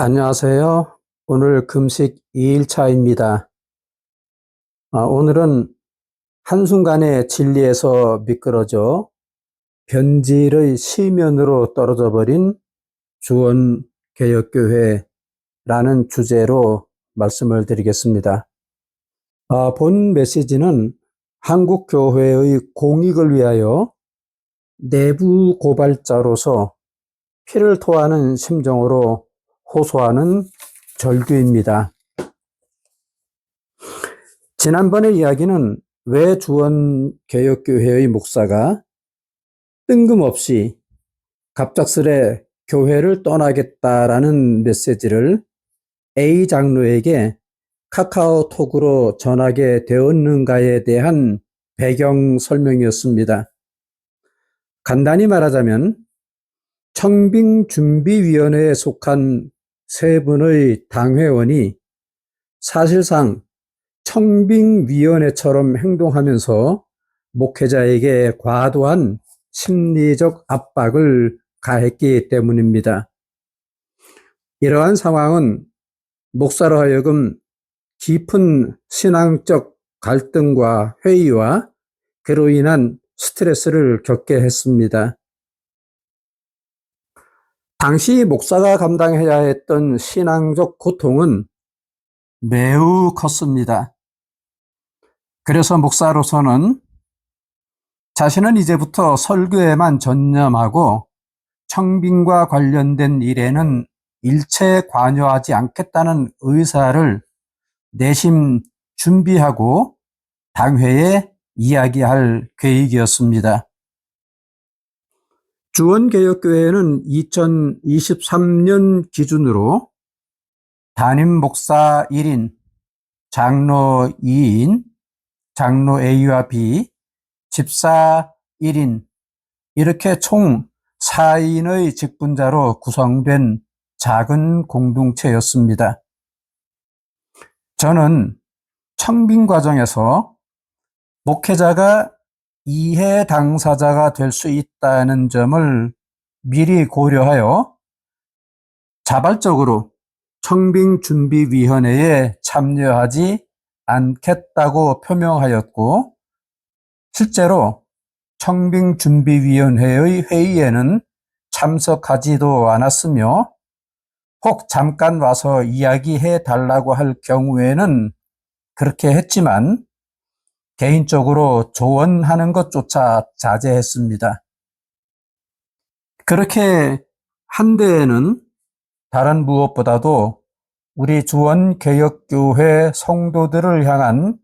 안녕하세요. 오늘 금식 2일차입니다. 아, 오늘은 한순간에 진리에서 미끄러져 변질의 시면으로 떨어져 버린 주원 개혁교회라는 주제로 말씀을 드리겠습니다. 아, 본 메시지는 한국교회의 공익을 위하여 내부 고발자로서 피를 토하는 심정으로 호소하는 절규입니다. 지난번의 이야기는 왜 주원 개혁교회의 목사가 뜬금없이 갑작스레 교회를 떠나겠다라는 메시지를 A 장로에게 카카오톡으로 전하게 되었는가에 대한 배경 설명이었습니다. 간단히 말하자면 청빙준비위원회에 속한 세 분의 당회원이 사실상 청빙위원회처럼 행동하면서 목회자에게 과도한 심리적 압박을 가했기 때문입니다. 이러한 상황은 목사로 하여금 깊은 신앙적 갈등과 회의와 그로 인한 스트레스를 겪게 했습니다. 당시 목사가 감당해야 했던 신앙적 고통은 매우 컸습니다. 그래서 목사로서는 자신은 이제부터 설교에만 전념하고 청빙과 관련된 일에는 일체 관여하지 않겠다는 의사를 내심 준비하고 당회에 이야기할 계획이었습니다. 주원개혁교회는 2023년 기준으로 담임 목사 1인, 장로 2인, 장로 A와 B, 집사 1인, 이렇게 총 4인의 직분자로 구성된 작은 공동체였습니다. 저는 청빙 과정에서 목회자가 이해 당사자가 될 수 있다는 점을 미리 고려하여 자발적으로 청빙준비위원회에 참여하지 않겠다고 표명하였고 실제로 청빙준비위원회의 회의에는 참석하지도 않았으며 혹 잠깐 와서 이야기해 달라고 할 경우에는 그렇게 했지만 개인적으로 조언하는 것조차 자제했습니다. 그렇게 한 데에는 다른 무엇보다도 우리 주원 개혁교회 성도들을 향한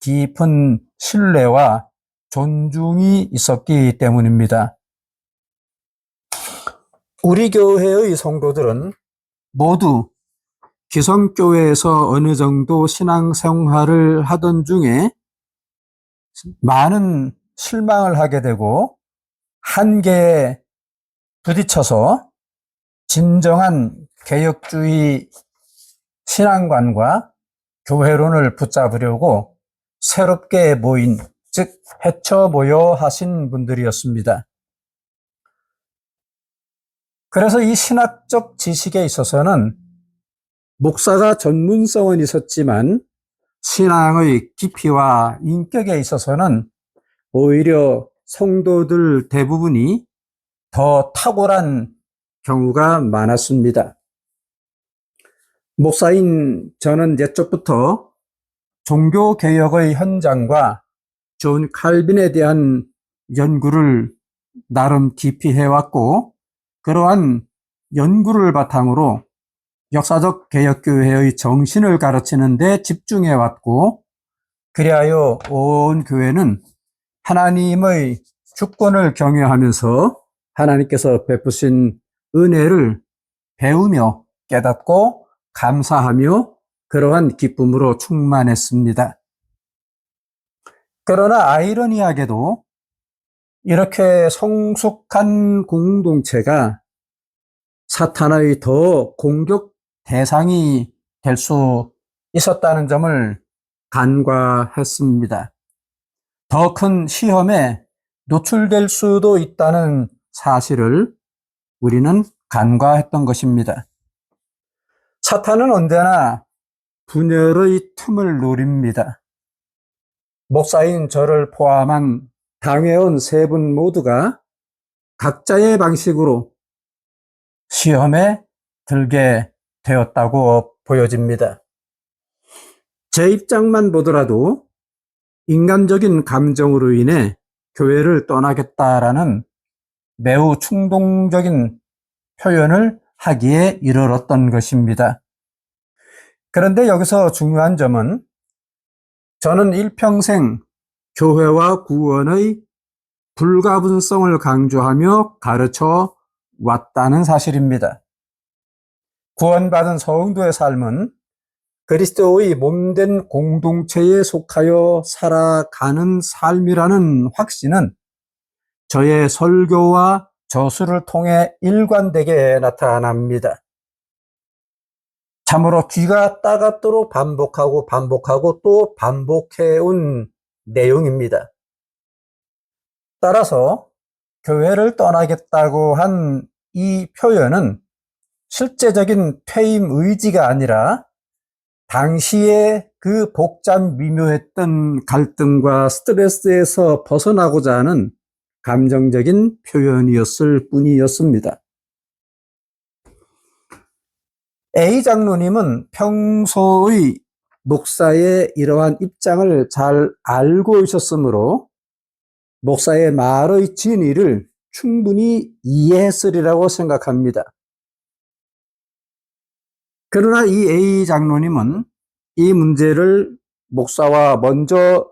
깊은 신뢰와 존중이 있었기 때문입니다. 우리 교회의 성도들은 모두 기성교회에서 어느 정도 신앙생활을 하던 중에 많은 실망을 하게 되고 한계에 부딪혀서 진정한 개혁주의 신앙관과 교회론을 붙잡으려고 새롭게 모인, 즉, 해쳐 모여 하신 분들이었습니다. 그래서 이 신학적 지식에 있어서는 목사가 전문성은 있었지만 신앙의 깊이와 인격에 있어서는 오히려 성도들 대부분이 더 탁월한 경우가 많았습니다. 목사인 저는 옛적부터 종교개혁의 현장과 존 칼빈에 대한 연구를 나름 깊이 해왔고, 그러한 연구를 바탕으로 역사적 개혁교회의 정신을 가르치는데 집중해 왔고, 그리하여 온 교회는 하나님의 주권을 경외하면서 하나님께서 베푸신 은혜를 배우며 깨닫고 감사하며 그러한 기쁨으로 충만했습니다. 그러나 아이러니하게도 이렇게 성숙한 공동체가 사탄의 더 공격 대상이 될 수 있었다는 점을 간과했습니다. 더 큰 시험에 노출될 수도 있다는 사실을 우리는 간과했던 것입니다. 사탄은 언제나 분열의 틈을 노립니다. 목사인 저를 포함한 당회원 세 분 모두가 각자의 방식으로 시험에 들게 되었다고 보여집니다. 제 입장만 보더라도 인간적인 감정으로 인해 교회를 떠나겠다라는 매우 충동적인 표현을 하기에 이르렀던 것입니다. 그런데 여기서 중요한 점은 저는 일평생 교회와 구원의 불가분성을 강조하며 가르쳐 왔다는 사실입니다. 구원받은 성도의 삶은 그리스도의 몸된 공동체에 속하여 살아가는 삶이라는 확신은 저의 설교와 저수를 통해 일관되게 나타납니다. 참으로 귀가 따갑도록 반복하고 반복하고 또 반복해온 내용입니다. 따라서 교회를 떠나겠다고 한 이 표현은 실제적인 퇴임 의지가 아니라 당시에 그 복잡 미묘했던 갈등과 스트레스에서 벗어나고자 하는 감정적인 표현이었을 뿐이었습니다. A 장로님은 평소의 목사의 이러한 입장을 잘 알고 있었으므로 목사의 말의 진의를 충분히 이해했으리라고 생각합니다. 그러나 이 A 장로님은 이 문제를 목사와 먼저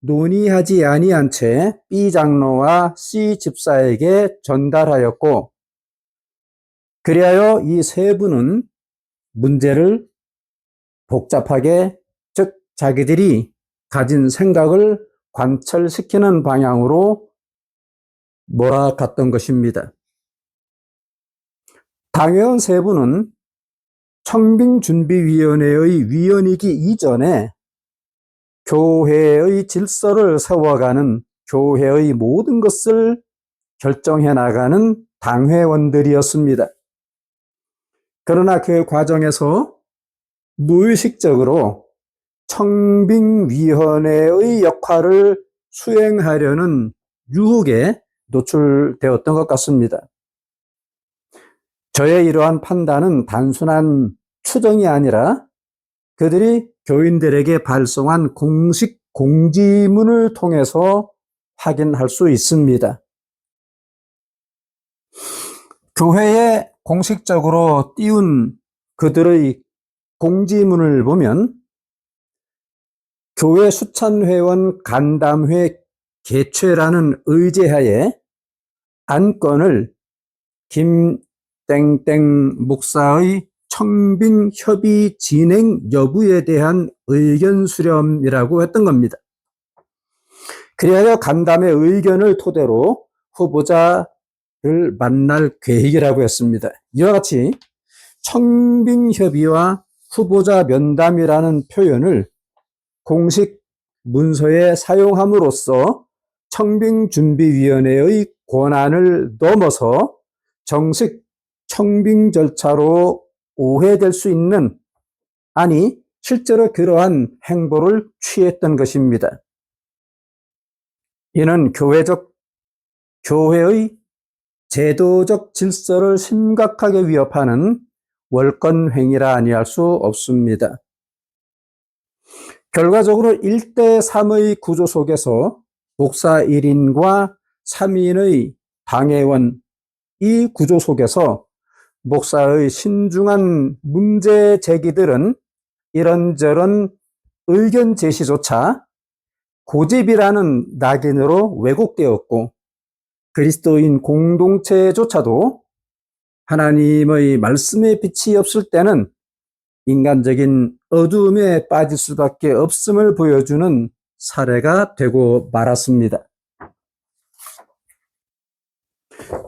논의하지 아니한 채 B 장로와 C 집사에게 전달하였고, 그리하여 이 세 분은 문제를 복잡하게, 즉, 자기들이 가진 생각을 관철시키는 방향으로 몰아갔던 것입니다. 당회원 세 분은 청빙준비위원회의 위원이기 이전에 교회의 질서를 세워가는 교회의 모든 것을 결정해 나가는 당회원들이었습니다. 그러나 그 과정에서 무의식적으로 청빙위원회의 역할을 수행하려는 유혹에 노출되었던 것 같습니다. 저의 이러한 판단은 단순한 추정이 아니라 그들이 교인들에게 발송한 공식 공지문을 통해서 확인할 수 있습니다. 교회에 공식적으로 띄운 그들의 공지문을 보면 교회 수찬회원 간담회 개최라는 의제하에 안건을 김 땡땡 목사의 청빙 협의 진행 여부에 대한 의견 수렴이라고 했던 겁니다. 그리하여 간담회 의견을 토대로 후보자를 만날 계획이라고 했습니다. 이와 같이 청빙 협의와 후보자 면담이라는 표현을 공식 문서에 사용함으로써 청빙준비위원회의 권한을 넘어서 정식 청빙 절차로 오해될 수 있는, 아니, 실제로 그러한 행보를 취했던 것입니다. 이는 교회적, 교회의 제도적 질서를 심각하게 위협하는 월권행위라 아니할 수 없습니다. 결과적으로 1대 3의 구조 속에서 목사 1인과 3인의 당회원 이 구조 속에서 목사의 신중한 문제 제기들은 이런저런 의견 제시조차 고집이라는 낙인으로 왜곡되었고 그리스도인 공동체조차도 하나님의 말씀의 빛이 없을 때는 인간적인 어두움에 빠질 수밖에 없음을 보여주는 사례가 되고 말았습니다.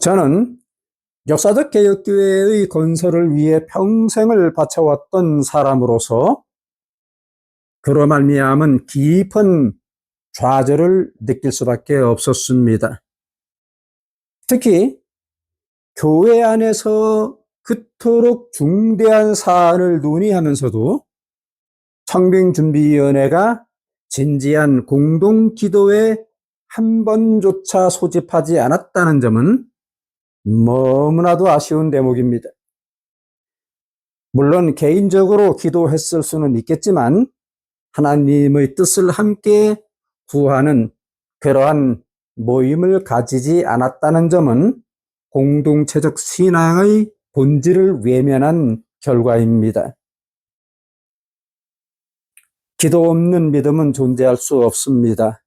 저는 역사적 개혁교회의 건설을 위해 평생을 바쳐왔던 사람으로서 그로 말미암은 깊은 좌절을 느낄 수밖에 없었습니다. 특히 교회 안에서 그토록 중대한 사안을 논의하면서도 청빙준비위원회가 진지한 공동기도에 한 번조차 소집하지 않았다는 점은 너무나도 아쉬운 대목입니다. 물론 개인적으로 기도했을 수는 있겠지만 하나님의 뜻을 함께 구하는 그러한 모임을 가지지 않았다는 점은 공동체적 신앙의 본질을 외면한 결과입니다. 기도 없는 믿음은 존재할 수 없습니다.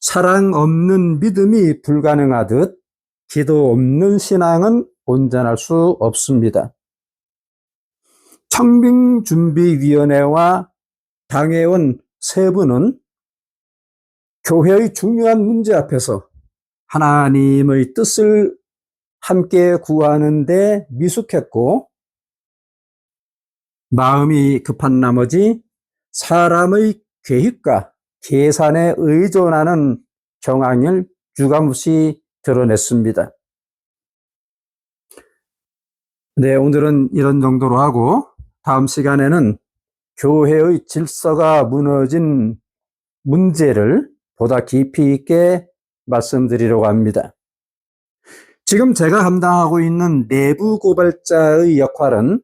사랑 없는 믿음이 불가능하듯 기도 없는 신앙은 온전할 수 없습니다. 청빙준비위원회와 당회원 세 분은 교회의 중요한 문제 앞에서 하나님의 뜻을 함께 구하는데 미숙했고 마음이 급한 나머지 사람의 계획과 계산에 의존하는 경향을 유감없이 드러냈습니다. 네, 오늘은 이런 정도로 하고 다음 시간에는 교회의 질서가 무너진 문제를 보다 깊이 있게 말씀드리려고 합니다. 지금 제가 감당하고 있는 내부 고발자의 역할은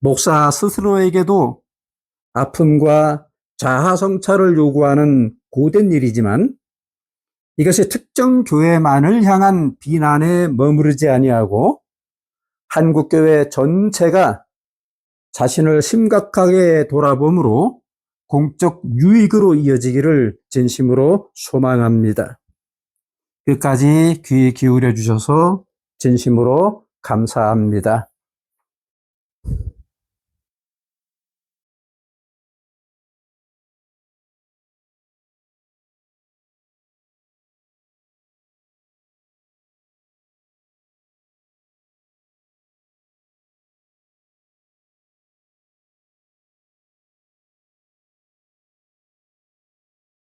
목사 스스로에게도 아픔과 자아 성찰을 요구하는 고된 일이지만 이것이 특정 교회만을 향한 비난에 머무르지 아니하고 한국 교회 전체가 자신을 심각하게 돌아봄으로 공적 유익으로 이어지기를 진심으로 소망합니다. 끝까지 귀 기울여 주셔서 진심으로 감사합니다.